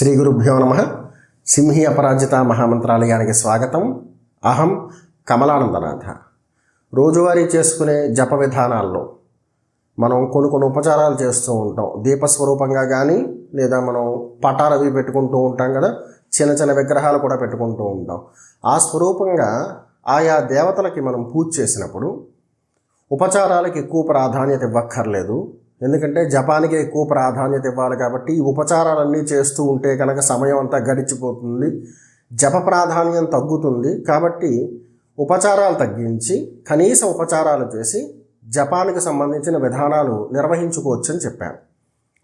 శ్రీ గురుభ్యో నమ. సింహి అపరాజిత మహామంత్రాలయానికి స్వాగతం. అహం కమలానందనాథ. రోజువారీ చేసుకునే జప విధానాల్లో మనం కొన్ని కొన్ని ఉపచారాలు చేస్తూ ఉంటాం. దీపస్వరూపంగా కానీ లేదా మనం పటాలు అవి పెట్టుకుంటూ ఉంటాం కదా చిన్న చిన్న విగ్రహాలు కూడా పెట్టుకుంటూ ఉంటాం. ఆ స్వరూపంగా ఆయా దేవతలకి మనం పూజ చేసినప్పుడు ఉపచారాలకి ఎక్కువ ప్రాధాన్యత ఇవ్వక్కర్లేదు. ఎందుకంటే జపానికి ఎక్కువ ప్రాధాన్యత ఇవ్వాలి కాబట్టి ఈ ఉపచారాలన్నీ చేస్తూ ఉంటే కనుక సమయం అంతా గడిచిపోతుంది. జప ప్రాధాన్యం తగ్గుతుంది కాబట్టి ఉపచారాలు తగ్గించి కనీస ఉపచారాలు చేసి జపానికి సంబంధించిన విధానాలు నిర్వహించుకోవచ్చని చెప్పాను.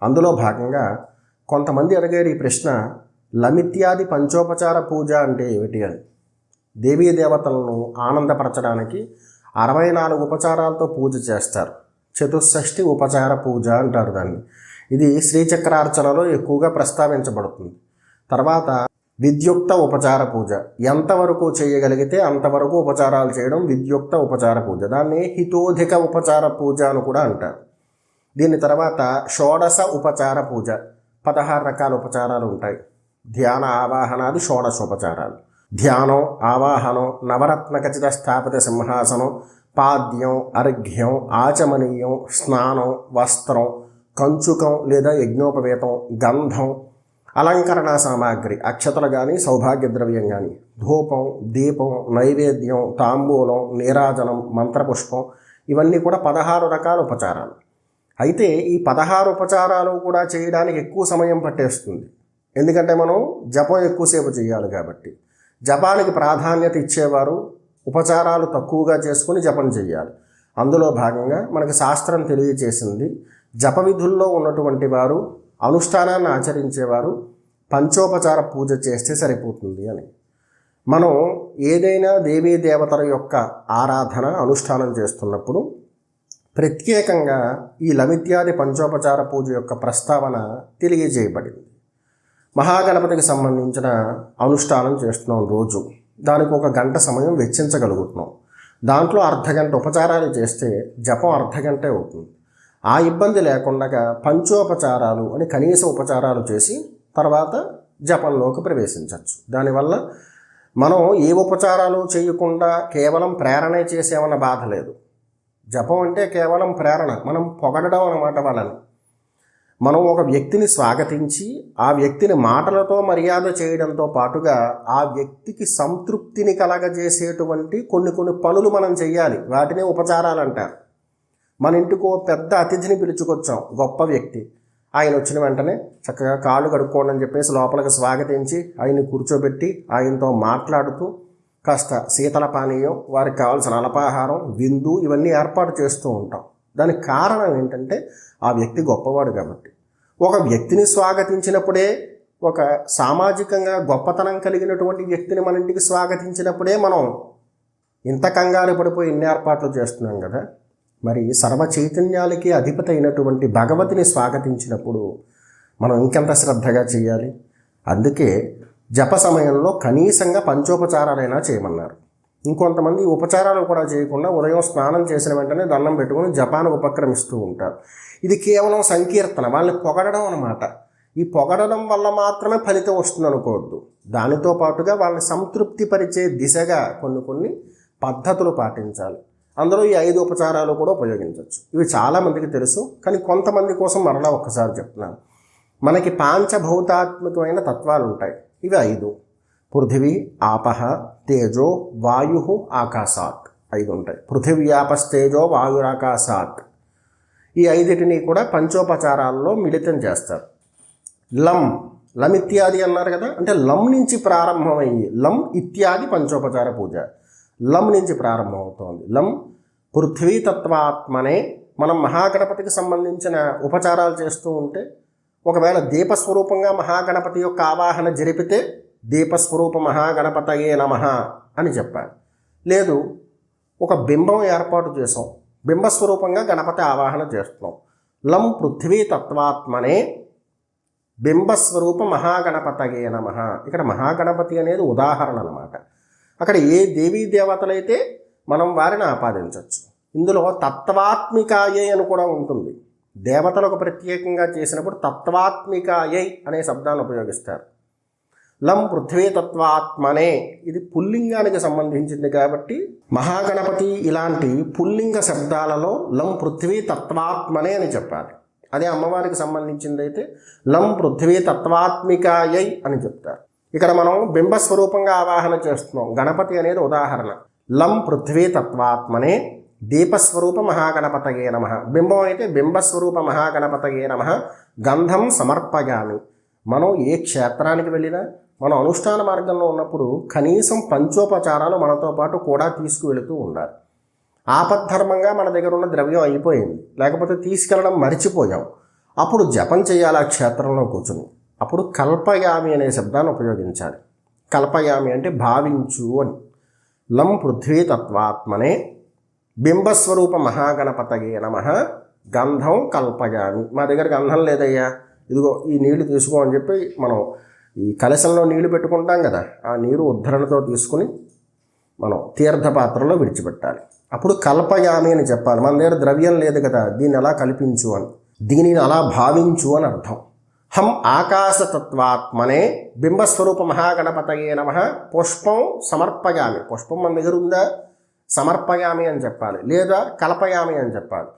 అందులో భాగంగా కొంతమంది అడిగారు ఈ ప్రశ్న లమిత్యాది పంచోపచార పూజ అంటే ఏమిటి అని. దేవీ దేవతలను ఆనందపరచడానికి అరవై నాలుగు ఉపచారాలతో పూజ చేస్తారు. చతుషష్ఠి ఉపచార పూజ అంటారు దాన్ని. ఇది శ్రీచక్రార్చనలో ఎక్కువగా ప్రస్తావించబడుతుంది. తర్వాత విద్యుక్త ఉపచార పూజ. ఎంతవరకు చేయగలిగితే అంతవరకు ఉపచారాలు చేయడం విద్యుక్త ఉపచార పూజ. దాన్ని హితోధిక ఉపచార పూజ అని కూడా అంటారు. దీని తర్వాత షోడశ ఉపచార పూజ. పదహారు రకాల ఉపచారాలు ఉంటాయి. ధ్యాన ఆవాహనాది షోడశోపచారాలు. ధ్యానం ఆవాహనం నవరత్న ఖచ్చిత స్థాపిత సింహాసనం పాద్యం అర్ఘ్యం ఆచమనీయం స్నానం వస్త్రం కంచుకం లేదా యజ్ఞోపవేతం గంధం అలంకరణ సామాగ్రి అక్షతలు కానీ సౌభాగ్య ద్రవ్యం కానీ ధూపం దీపం నైవేద్యం తాంబూలం నీరాజనం మంత్రపుష్పం ఇవన్నీ కూడా పదహారు రకాల ఉపచారాలు. అయితే ఈ పదహారు ఉపచారాలు కూడా చేయడానికి ఎక్కువ సమయం పట్టేస్తుంది. ఎందుకంటే మనం జపం ఎక్కువసేపు చేయాలి కాబట్టి. జపానికి ప్రాధాన్యత ఇచ్చేవారు ఉపచారాలు తక్కువగా చేసుకుని జపం చేయాలి అందులో భాగంగా మనకు శాస్త్రం తెలియజేసింది జప విధుల్లో ఉన్నటువంటి వారు అనుష్ఠానాన్ని ఆచరించేవారు పంచోపచార పూజ చేస్తే సరిపోతుంది అని. మనం ఏదైనా దేవీ దేవతల యొక్క ఆరాధన అనుష్ఠానం చేస్తున్నప్పుడు ప్రత్యేకంగా ఈ లమిత్యాది పంచోపచార పూజ యొక్క ప్రస్తావన తెలియజేయబడింది. మహాగణపతికి సంబంధించిన అనుష్ఠానం చేస్తున్నాం రోజు. దానికి ఒక గంట సమయం వెచ్చించగలుగుతున్నాం. దాంట్లో అర్ధగంట ఉపచారాలు చేస్తే జపం అర్ధగంటే అవుతుంది. ఆ ఇబ్బంది లేకుండా పంచోపచారాలు అని కనీస ఉపచారాలు చేసి తర్వాత జపంలోకి ప్రవేశించవచ్చు దానివల్ల మనం ఏ ఉపచారాలు చేయకుండా కేవలం ప్రేరణే చేసేమన్న బాధ లేదు. జపం అంటే కేవలం ప్రేరణ. మనం పొగడడం అన్నమాట వాళ్ళని. మనం ఒక వ్యక్తిని స్వాగతించి ఆ వ్యక్తిని మాటలతో మర్యాద చేయడంతో పాటుగా ఆ వ్యక్తికి సంతృప్తిని కలగజేసేటువంటి కొన్ని కొన్ని పనులు మనం చేయాలి వాటినే ఉపచారాలు అంటారు మన ఇంటికి ఓ పెద్ద అతిథిని పిలుచుకొచ్చాం గొప్ప వ్యక్తి. ఆయన వచ్చిన వెంటనే చక్కగా కాళ్ళు కడుక్కోండి అని చెప్పేసి లోపలికి స్వాగతించి ఆయన్ని కూర్చోబెట్టి ఆయనతో మాట్లాడుతూ కాస్త శీతల పానీయం వారికి కావాల్సిన అల్పాహారం విందు ఇవన్నీ ఏర్పాటు చేస్తూ ఉంటాం. దానికి కారణం ఏంటంటే ఆ వ్యక్తి గొప్పవాడు కాబట్టి. ఒక వ్యక్తిని స్వాగతించినప్పుడే ఒక సామాజికంగా గొప్పతనం కలిగినటువంటి వ్యక్తిని మన ఇంటికి స్వాగతించినప్పుడే మనం ఇంత కంగారు పడిపోయి ఇన్ని ఏర్పాట్లు చేస్తున్నాం కదా. మరి సర్వ చైతన్యాలకి అధిపతి అయినటువంటి భగవతిని స్వాగతించినప్పుడు మనం ఇంకెంత శ్రద్ధగా చేయాలి? అందుకే జప సమయంలో కనీసంగా పంచోపచారాలైనా చేయమన్నారు. ఇంకొంతమంది ఉపచారాలు కూడా చేయకుండా ఉదయం స్నానం చేసిన వెంటనే దండం పెట్టుకుని జపానికి ఉపక్రమిస్తూ ఉంటారు. ఇది కేవలం సంకీర్తన వాళ్ళని పొగడడం అనమాట ఈ పొగడడం వల్ల మాత్రమే ఫలితం వస్తుంది అనుకోవద్దు. దానితో పాటుగా వాళ్ళని సంతృప్తిపరిచే దిశగా కొన్ని కొన్ని పద్ధతులు పాటించాలి. అందులో ఈ ఐదు ఉపచారాలు కూడా ఉపయోగించవచ్చు. ఇవి చాలామందికి తెలుసు కానీ కొంతమంది కోసం మరలా ఒక్కసారి చెప్తున్నాను. మనకి పాంచభౌతాత్మకమైన తత్వాలు ఉంటాయి ఇవి ఐదు. పృథివీ ఆపహ తేజో వాయు ఆకాశాత్. ఐదు ఉంటాయి. పృథివ్యాపస్తేజో వాయురాకాశాత్ ఈ ఐదిటిని కూడా పంచోపచారాల్లో మిళితం చేస్తారు. లం లం ఇత్యాది అన్నారు కదా? అంటే లం నుంచి ప్రారంభమయ్యి లం ఇత్యాది పంచోపచార పూజ. లం నుంచి ప్రారంభమవుతోంది. లం పృథ్వీతత్వాత్మనే మనం మహాగణపతికి సంబంధించిన ఉపచారాలు చేస్తూ ఉంటే ఒకవేళ దీపస్వరూపంగా మహాగణపతి యొక్క ఆవాహన జరిపితే దీపస్వరూప మహాగణపతయే నమ అని చెప్పారు. లేదు ఒక బింబం ఏర్పాటు చేసాం బింబస్వరూపంగా గణపతి ఆవాహన చేస్తున్నాం. లం పృథ్వీ తత్వాత్మనే బింబస్వరూప మహాగణపతయే నమ. ఇక్కడ మహాగణపతి అనేది ఉదాహరణ అనమాట అక్కడ ఏ దేవీ దేవతలైతే మనం వారిని ఆపాదించవచ్చు ఇందులో తత్వాత్మికాయే అని కూడా ఉంటుంది. దేవతలకు ప్రత్యేకంగా చేసినప్పుడు తత్వాత్మికాయై అనే శబ్దాన్ని ఉపయోగిస్తారు. లం పృథ్వీతత్వాత్మనే. ఇది పుల్లింగానికి సంబంధించింది కాబట్టి మహాగణపతి ఇలాంటి పుల్లింగ శబ్దాలలో లం పృథ్వీతత్వాత్మనే అని చెప్పాలి. అదే అమ్మవారికి సంబంధించింది అయితే లం పృథ్వీతత్వాత్మికాయై అని చెప్తారు. ఇక్కడ మనం బింబస్వరూపంగా ఆవాహన చేస్తున్నాం. గణపతి అనేది ఉదాహరణ. లం పృథ్వీతత్వాత్మనే. దీపస్వరూప మహాగణపతగే నమ. బింబం అయితే బింబస్వరూప మహాగణపతగే నమ. గంధం సమర్పయామి. మనం ఏ క్షేత్రానికి వెళ్ళినా మనం అనుష్ఠాన మార్గంలో ఉన్నప్పుడు కనీసం పంచోపచారాలు మనతో పాటు కూడా తీసుకువెళుతూ ఉండాలి. ఆపద్ధర్మంగా మన దగ్గర ఉన్న ద్రవ్యం అయిపోయింది. లేకపోతే తీసుకెళ్ళడం మరిచిపోయాం. అప్పుడు జపం చేయాలి ఆ క్షేత్రంలో కూర్చుని. అప్పుడు కల్పయామి అనే శబ్దాన్ని ఉపయోగించాలి. కల్పయామి అంటే భావించు అని. లం పృథ్వీ తత్వాత్మనే బింబస్వరూప మహాగణపతగే నమ. గంధం కల్పయామి. మా దగ్గర గంధం లేదయ్యా. ఇదిగో ఈ నీళ్ళు తీసుకో అని చెప్పి మనం ఈ కలశంలో నీళ్ళు పెట్టుకుంటాం కదా ఆ నీరు ఉద్ధరణతో తీసుకుని మనం తీర్థపాత్రలో విడిచిపెట్టాలి. అప్పుడు కల్పయామి అని చెప్పాలి. మన దగ్గర ద్రవ్యం లేదు కదా దీన్ని ఎలా కల్పించు అని. దీనిని అలా భావించు అని అర్థం. హం ఆకాశతత్వాత్మనే బింబస్వరూప మహాగణపతయే నమ పుష్పం సమర్పయామి. పుష్పం మన దగ్గర ఉందా? సమర్పయామి అని చెప్పాలి. లేదా కలపయామి అని చెప్పాలి.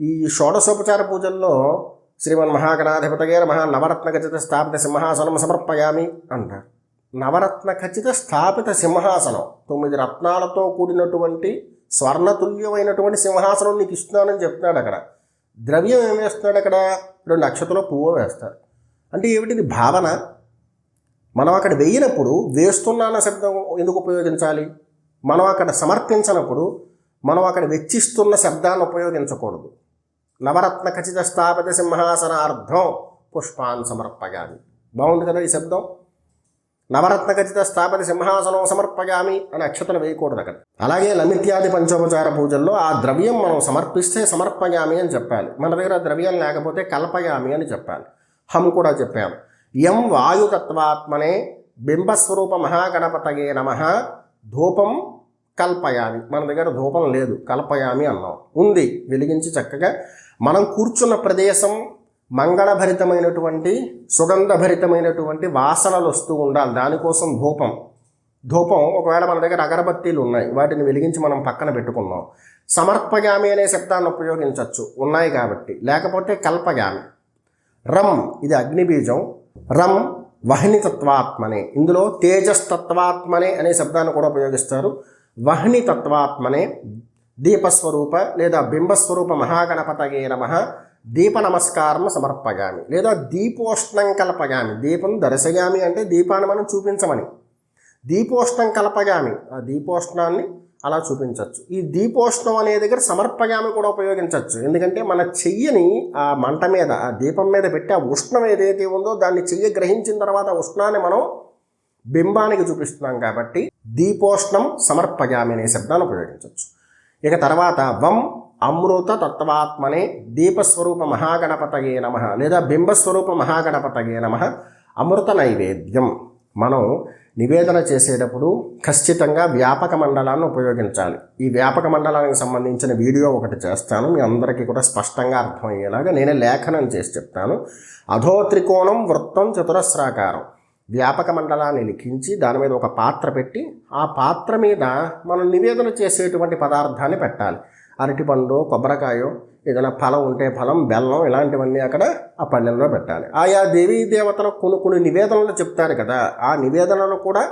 ఈ షోడశోపచార పూజల్లో శ్రీమన్ మహాగణాధిపతగే నమ. నవరత్న ఖచ్చిత స్థాపిత సింహాసనం సమర్పయామి అంటారు. నవరత్న ఖచ్చిత స్థాపిత సింహాసనం. తొమ్మిది రత్నాలతో కూడినటువంటి స్వర్ణతుల్యమైనటువంటి సింహాసనం నీకు ఇస్తున్నానని చెప్తున్నాడు అక్కడ. ద్రవ్యం ఏం వేస్తున్నాడు అక్కడ? రెండు నక్షత్రంలో పువ్వు వేస్తారు అంటే ఏమిటిది భావన? మనం అక్కడ వేయినప్పుడు వేస్తున్నాన్న శబ్దం ఎందుకు ఉపయోగించాలి? మనం అక్కడ సమర్పించినప్పుడు మనం అక్కడ వెచ్చిస్తున్న శబ్దాన్ని ఉపయోగించకూడదు. నవరత్న ఖచ్చిత స్థాపిత సింహాసనార్థం పుష్పాన్ సమర్పగామి బాగుంది కదా ఈ శబ్దం? నవరత్న ఖచ్చిత స్థాపిత సింహాసనం సమర్పయామి అని అక్షతలు వేయకూడదు అక్కడ. అలాగే లమిత్యాది పంచోపచార పూజల్లో ఆ ద్రవ్యం మనం సమర్పిస్తే సమర్పయామి అని చెప్పాలి. మన దగ్గర ద్రవ్యం లేకపోతే కల్పయామి అని చెప్పాలి. హం కూడా చెప్పాము. యం వాయుతత్వాత్మనే బింబస్వరూప మహాగణపతగే నమ ధూపం కల్పయామి. మన దగ్గర ధూపం లేదు. కల్పయామి అన్నాం. ఉంది. వెలిగించి చక్కగా మనం కూర్చున్న ప్రదేశం మంగళభరితమైనటువంటి సుగంధభరితమైనటువంటి వాసనలు వస్తూ ఉండాలి. దానికోసం ధూపం. ధూపం ఒకవేళ మన దగ్గర అగరబత్తీలు ఉన్నాయి. వాటిని వెలిగించి మనం పక్కన పెట్టుకున్నాం. సమర్పయామి అనే శబ్దాన్ని ఉపయోగించవచ్చు ఉన్నాయి కాబట్టి. లేకపోతే కల్పయామి. రం ఇది అగ్నిబీజం. రం వహ్నితత్వాత్మనే. ఇందులో తేజస్తత్వాత్మనే అనే శబ్దాన్ని కూడా ఉపయోగిస్తారు. వహ్నితత్వాత్మనే దీపస్వరూప లేదా బింబస్వరూప మహాగణపతగే నమ. దీప నమస్కారం సమర్పగామి లేదా దీపోష్ణం కల్పగామి. దీపం దర్శగామి అంటే దీపాన్ని మనం చూపించమని. దీపోష్ణం కల్పగామి. ఆ దీపోష్ణాన్ని అలా చూపించవచ్చు. ఈ దీపోష్ణం అనే దగ్గర సమర్పగామి కూడా ఉపయోగించవచ్చు. ఎందుకంటే మన చెయ్యిని ఆ మంట మీద ఆ దీపం మీద పెట్టి ఆ ఉష్ణం ఏదైతే ఉందో దాన్ని చెయ్యి గ్రహించిన తర్వాత ఉష్ణాన్ని మనం బింబానికి చూపిస్తున్నాం కాబట్టి దీపోష్ణం సమర్పయామి అనే శబ్దాన్ని ఉపయోగించవచ్చు. ఇక తర్వాత వం అమృత తత్వాత్మనే దీపస్వరూప మహాగణపతగే నమ లేదా బింబస్వరూప మహాగణపతయే నమ అమృత నైవేద్యం. మనం నివేదన చేసేటప్పుడు ఖచ్చితంగా వ్యాపక మండలాన్ని ఉపయోగించాలి. ఈ వ్యాపక మండలానికి సంబంధించిన వీడియో ఒకటి చేస్తాను. మీ అందరికీ కూడా స్పష్టంగా అర్థమయ్యేలాగా నేనే లేఖనం చేసి చెప్తాను. అధో త్రికోణం వృత్తం చతురస్రాకారం. వ్యాపక మండలాన్ని లిఖించి దాని మీద ఒక పాత్ర పెట్టి ఆ పాత్ర మీద మనం నివేదన చేసేటువంటి పదార్థాన్ని పెట్టాలి. అరటిపండు కొబ్బరికాయో ఏదైనా ఫలం ఉంటే ఫలం బెల్లం ఇలాంటివన్నీ అక్కడ ఆ పళ్ళెంలో పెట్టాలి. ఆయా దేవీ దేవతలకు కొన్ని కొన్ని నివేదనలు చెప్తారు కదా ఆ నివేదనలు కూడా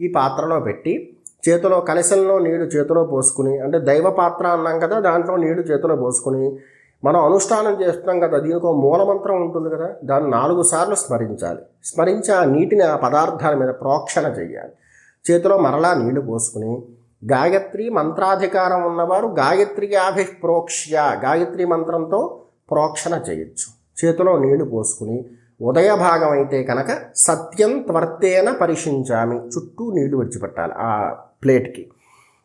ఈ పాత్రలో పెట్టి చేతిలో కలశంలో నీళ్ళు చేతిలో పోసుకుని అంటే దైవ పాత్ర అన్నాం కదా దాంట్లో నీళ్ళు చేతిలో పోసుకుని మనం అనుష్ఠానం చేస్తున్నాం కదా దీనికి ఒక మూలమంత్రం ఉంటుంది కదా దాన్ని నాలుగు సార్లు స్మరించాలి. స్మరించి ఆ నీటిని ఆ పదార్థాల మీద ప్రోక్షణ చేయాలి. చేతిలో మరలా నీళ్ళు పోసుకుని గాయత్రి మంత్రాధికారం ఉన్నవారు గాయత్రికి అభిప్రోక్ష్య గాయత్రి మంత్రంతో ప్రోక్షణ చేయొచ్చు. చేతిలో నీళ్ళు పోసుకుని ఉదయ భాగం అయితే కనుక సత్యం త్వర్తేన పరిశించామి చుట్టూ నీళ్ళు విడిచిపెట్టాలి ఆ ప్లేట్కి.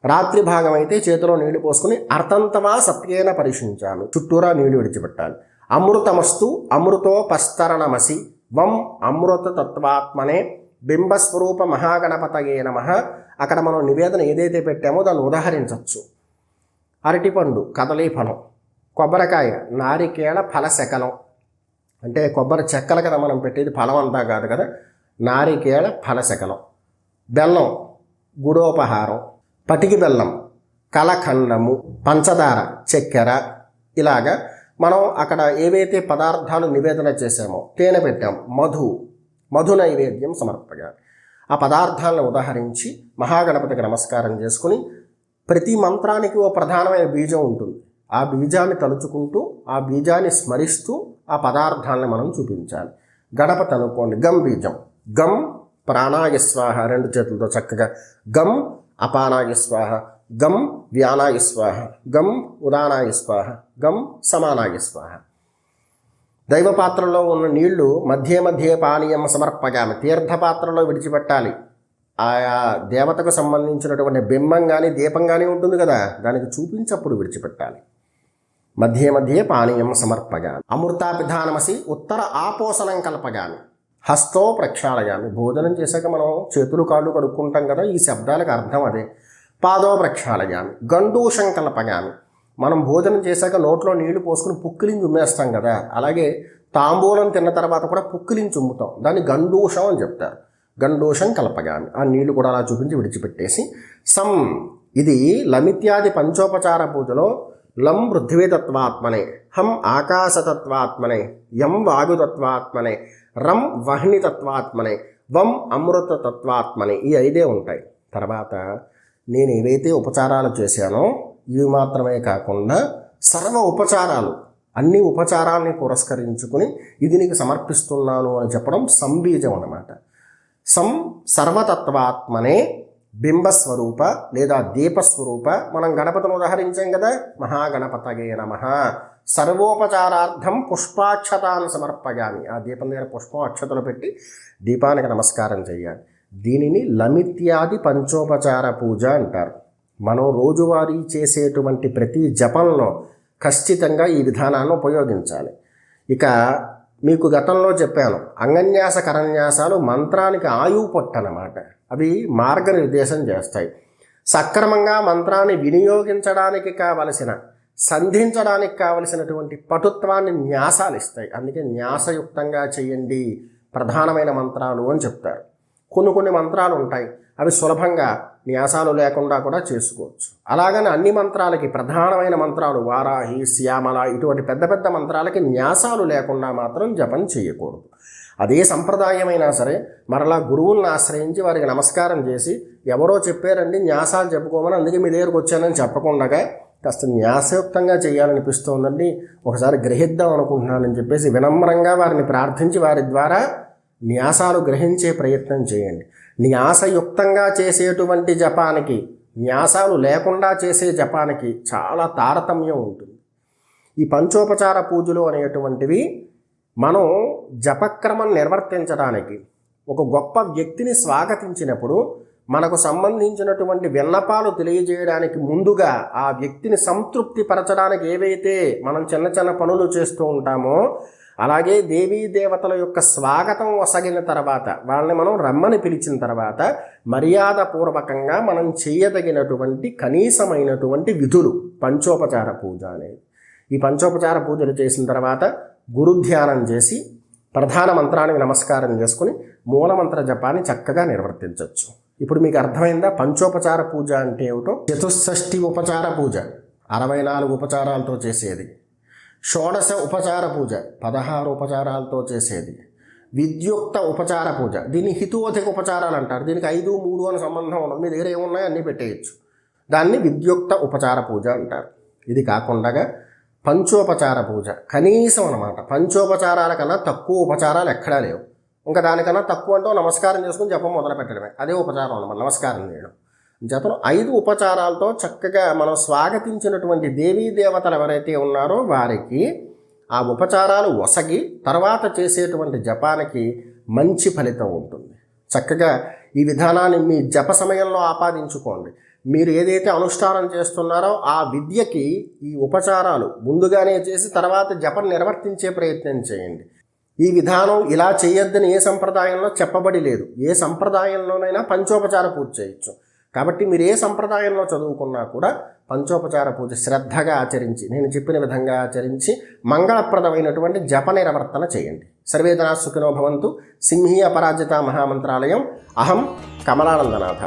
రాత్రి భాగం అయితే చేతిలో నీళ్ళు పోసుకుని అర్థంతమా సత్యేన పరిశించామి చుట్టూరా నీళ్ళు విడిచిపెట్టాలి అమృతమస్తు అమృతో పస్తరణమసి వం అమృత తత్వాత్మనే బింబస్వరూప మహాగణపతయే నమ. అక్కడ మనం నివేదన ఏదైతే పెట్టామో దాన్ని ఉదాహరించవచ్చు అరటిపండు కదలీ ఫలం కొబ్బరికాయ నారికేళ ఫలశకలం. అంటే కొబ్బరి చెక్కలు కదా మనం పెట్టేది ఫలం అంతా కాదు కదా. నారికేళ ఫలశకలం. బెల్లం గుడోపహారం. పటికి బెల్లం కలఖండము పంచదార చక్కెర ఇలాగా మనం అక్కడ ఏవైతే పదార్థాలు నివేదన చేసామో తేనె పెట్టాం మధు మధు నైవేద్యం సమర్పగా. ఆ పదార్థాలను ఉదాహరించి మహాగణపతికి నమస్కారం చేసుకుని ప్రతి మంత్రానికి ఓ ప్రధానమైన బీజం ఉంటుంది. ఆ బీజాన్ని తలుచుకుంటూ ఆ బీజాన్ని స్మరిస్తూ ఆ పదార్థాలను మనం చూపించాలి. గణపతి అనుకోండి గం బీజం. గం ప్రాణాయస్వాహ రెండు చేతులతో చక్కగా గం అపానాయ స్వాహ గం వ్యానాయ స్వాహ గం ఉదానాయ స్వాహ గం సమానాయ స్వాహ. దైవపాత్రలో ఉన్న నీళ్ళు మధ్య మధ్య పానీయం సమర్పగామి తీర్థపాత్రలో విడిచిపెట్టాలి. ఆయా దేవతకు సంబంధించినటువంటి బింబం కానీ దీపం కానీ ఉంటుంది కదా దానికి చూపించప్పుడు విడిచిపెట్టాలి. మధ్య మధ్య పానీయం సమర్పగామి అమృతాపిధానమసి ఉత్తర ఆపోసనం కల్పగామి హస్తో ప్రక్షాళయామి. భోజనం చేశాక మనం చేతులు కాళ్ళు కడుక్కుంటాం కదా ఈ శబ్దాలకు అర్థం అదే. పాదో ప్రక్షాళయామి. గండూషం కలపయామి మనం భోజనం చేశాక నోట్లో నీళ్ళు పోసుకుని పుక్కిలించి ఉమ్మేస్తాం కదా అలాగే తాంబూలం తిన్న తర్వాత కూడా పుక్కిలించి ఉమ్ముతాం. దాన్ని గండూషం అని చెప్తారు. గండూషం కలపగామి ఆ నీళ్ళు కూడా అలా చూపించి విడిచిపెట్టేసి సం ఇది లమిత్యాది పంచోపచార పూజలో లం పృథ్వీతత్వాత్మనే హం ఆకాశతత్వాత్మనే యం వాగుతత్వాత్మనే రం వహ్నితత్వాత్మనే వం అమృత తత్వాత్మనే ఈ ఐదే ఉంటాయి. తర్వాత నేను ఏవైతే ఉపచారాలు చేశానో ఇవి మాత్రమే కాకుండా సర్వ ఉపచారాలు అన్ని ఉపచారాల్ని పురస్కరించుకుని ఇది నీకు సమర్పిస్తున్నాను అని చెప్పడం సంబీజం అన్నమాట. సం సర్వతత్వాత్మనే బింబస్వరూప లేదా దీపస్వరూప. మనం గణపతిని ఉదహరించాం కదా మహాగణపతగే నమ. సర్వోపచారార్థం పుష్పాక్షతాన్ని సమర్పయామి. ఆ దీపం దగ్గర పుష్పం అక్షతలు పెట్టి దీపానికి నమస్కారం చేయాలి. దీనిని లమిత్యాది పంచోపచార పూజ అంటారు. మనం రోజువారీ చేసేటువంటి ప్రతి జపంలో ఖచ్చితంగా ఈ విధానాన్ని ఉపయోగించాలి. ఇక మీకు గతంలో చెప్పాను అంగన్యాస కరన్యాసాలు మంత్రానికి ఆయువు పొట్టనమాట. అవి మార్గనిర్దేశం చేస్తాయి. సక్రమంగా మంత్రాన్ని వినియోగించడానికి కావలసిన సంధించడానికి కావలసినటువంటి పటుత్వాన్ని న్యాసాలు ఇస్తాయి. అందుకే న్యాసయుక్తంగా చేయండి ప్రధానమైన మంత్రాలు అని చెప్తారు. కొన్ని కొన్ని మంత్రాలు ఉంటాయి. అవి సులభంగా న్యాసాలు లేకుండా కూడా చేసుకోవచ్చు. అలాగని అన్ని మంత్రాలకి ప్రధానమైన మంత్రాలు వారాహి శ్యామల ఇటువంటి పెద్ద పెద్ద మంత్రాలకి న్యాసాలు లేకుండా మాత్రం జపం చేయకూడదు. అదే సంప్రదాయమైనా సరే మరలా గురువులను ఆశ్రయించి వారికి నమస్కారం చేసి ఎవరో చెప్పారండి న్యాసాలు చెప్పుకోమని అందుకే మీ దగ్గరకు వచ్చానని చెప్పకుండగా కాస్త న్యాసయుక్తంగా చేయాలనిపిస్తోందండి. ఒకసారి గ్రహిద్దాం అనుకుంటున్నానని చెప్పేసి వినమ్రంగా వారిని ప్రార్థించి వారి ద్వారా న్యాసాలు గ్రహించే ప్రయత్నం చేయండి. న్యాసయుక్తంగా చేసేటువంటి జపానికి న్యాసాలు లేకుండా చేసే జపానికి చాలా తారతమ్యం ఉంటుంది. ఈ పంచోపచార పూజలు అనేటువంటివి మనం జపక్రమం నిర్వర్తించడానికి ఒక గొప్ప వ్యక్తిని స్వాగతించినప్పుడు మనకు సంబంధించినటువంటి విన్నపాలు తెలియజేయడానికి ముందుగా ఆ వ్యక్తిని సంతృప్తి పరచడానికి ఏవైతే మనం చిన్న చిన్న పనులు చేస్తూ ఉంటామో అలాగే దేవీ దేవతల యొక్క స్వాగతం వసగిన తర్వాత వాళ్ళని మనం రమ్మని పిలిచిన తర్వాత మర్యాదపూర్వకంగా మనం చేయదగినటువంటి కనీసమైనటువంటి విధులు పంచోపచార పూజ అనేది. ఈ పంచోపచార పూజలు చేసిన తర్వాత గురుధ్యానం చేసి ప్రధాన మంత్రానికి నమస్కారం చేసుకుని మూలమంత్ర జపాన్ని చక్కగా నిర్వర్తించవచ్చు ఇప్పుడు మీకు అర్థమైందా? పంచోపచార పూజ అంటే ఏమిటో? చతుషష్ఠి ఉపచార పూజ. అరవై నాలుగు ఉపచారాలతో చేసేది. షోడశ ఉపచార పూజ పదహారు ఉపచారాలతో చేసేది. విద్యుక్త ఉపచార పూజ దీన్ని హితువధిక ఉపచారాలు అంటారు. దీనికి ఐదు మూడు అని సంబంధం ఉండదు. మీ దగ్గర ఏమున్నాయో అన్నీ పెట్టేయచ్చు. దాన్ని విద్యుక్త ఉపచార పూజ అంటారు. ఇది కాకుండా పంచోపచార పూజ. కనీసం అనమాట పంచోపచారాల కన్నా తక్కువ ఉపచారాలు ఎక్కడా లేవు. ఇంకా దానికన్నా తక్కువ అంటూ నమస్కారం చేసుకుని జపం మొదలు పెట్టడమే అదే ఉపచారం అనమాట నమస్కారం చేయడం. జతను ఐదు ఉపచారాలతో చక్కగా మనం స్వాగతించినటువంటి దేవీ దేవతలు ఎవరైతే ఉన్నారో వారికి ఆ ఉపచారాలు ఒసగి తర్వాత చేసేటువంటి జపానికి మంచి ఫలితం ఉంటుంది. చక్కగా ఈ విధానాన్ని మీ జప సమయంలో ఆపాదించుకోండి. మీరు ఏదైతే అనుష్ఠానం చేస్తున్నారో ఆ విద్యకి ఈ ఉపచారాలు ముందుగానే చేసి తర్వాత జపం నిర్వర్తించే ప్రయత్నం చేయండి. ఈ విధానం ఇలా చేయొద్దని ఏ సంప్రదాయంలో చెప్పబడి లేదు. ఏ సంప్రదాయంలోనైనా పంచోపచార పూజ చేయొచ్చు. కాబట్టి మీరు ఏ సంప్రదాయంలో చదువుకున్నా కూడా పంచోపచార పూజ శ్రద్ధగా ఆచరించి నేను చెప్పిన విధంగా ఆచరించి మంగళప్రదమైనటువంటి జప నిర్వర్తన చేయండి. సర్వేదనా సుఖినో భవంతు. సింహీ అపరాజిత మహామంత్రాలయం. అహం కమలానందనాథ.